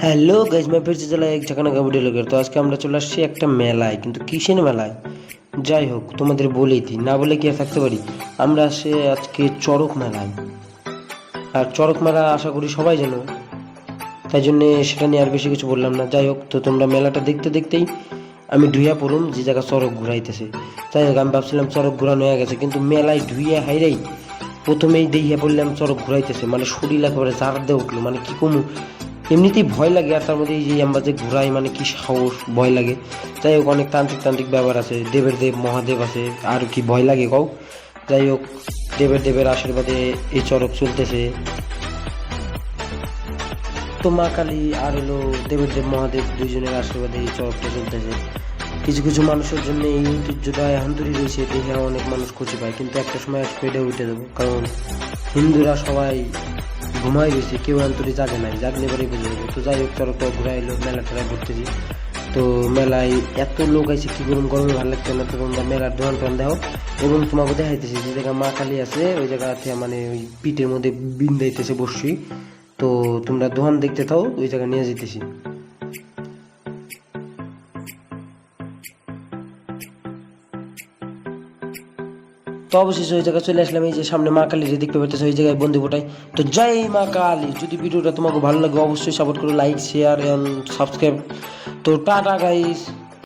Hello guys मैं फिर से चला एक ঝাঁকানা ভিডিও লোকের তো আজকে আমরা চলে আসছি একটা মেলায় কিন্তু কিসের মেলায় যাই হোক তোমাদের বলেই দিই না বলে কি আর থাকতে পারি আমরা আসে আজকে চড়ক মেলায় আর চড়ক মেলা আশা করি সবাই জানো তাই জন্যে সেটা নিয়ে আর বেশি কিছু বললাম না যাই হোক তো তোমরা মেলাটা দেখতে দেখতেই আমি ধুইয়া পড়ুম যে জায়গা চড়ক ঘুরাইতেছে যাই হোক আমি ভাবছিলাম চড়ক ঘুরানো হয়ে গেছে কিন্তু মেলায় ধুইয়া হাইরাই প্রথমেই দেখিয়া পড়লাম চড়ক ঘুরাইতেছে মানে শরীর একেবারে জার দিয়ে উঠলো মানে কি কমু এমনিতেই ভয় লাগে আর তার মধ্যে এই যে আমরা যে ঘুরাই মানে কি সাহস, ভয় লাগে। যাই হোক, অনেক তান্ত্রিক তান্ত্রিক ব্যাপার আছে। দেবের দেব মহাদেব আছে, আর কি ভয় লাগে কও যাই হোক দেবের দেবের আশীর্বাদে এই চড়ক চলতেছে। তো মা কালী আর হলো দেবের দেব মহাদেব দুইজনের আশীর্বাদে এই চরকটা চলতেছে। কিছু কিছু মানুষের জন্য এই ঐতিহ্যটা হান্তরি রয়েছে। দেখে অনেক মানুষ খুশি পায়, কিন্তু একটা সময় স্পিডে উঠে যাব। কারণ হিন্দুরা সবাই ঘুমাই গেছে কেউ আন্তরি জাগে নাই। জাগলে পরে বুঝে যাবে তো যাই হোক তো ঘুরে এলো মেলা টেলা ঘুরতেছি তো মেলায় এত লোক আছে কি গরম, গরমে ভালো লাগছে না? তো তোমরা মেলার দোকান টোয়ান দেখো এবং তোমাকে দেখাইতেছি যে জায়গা মা কালী আছে, ওই জায়গাতে মানে ওই পিঠের মধ্যে বিন্দাইতেছে বসছি তো তোমরা দোকান দেখতে থাও, ওই জায়গা নিয়ে যেতেছি তো অবশ্যই ওই জায়গায় চলে আসলাম, এই যে সামনে মা কালী যে দেখতে পাচ্ছ ওই জায়গায় বন্ধু ফোটাই তো জয় মা কালী। যদি ভিডিওটা তোমাকে ভালো লাগে, অবশ্যই সাপোর্ট করো লাইক শেয়ার অ্যান্ড সাবস্ক্রাইব তো টাটা গাইস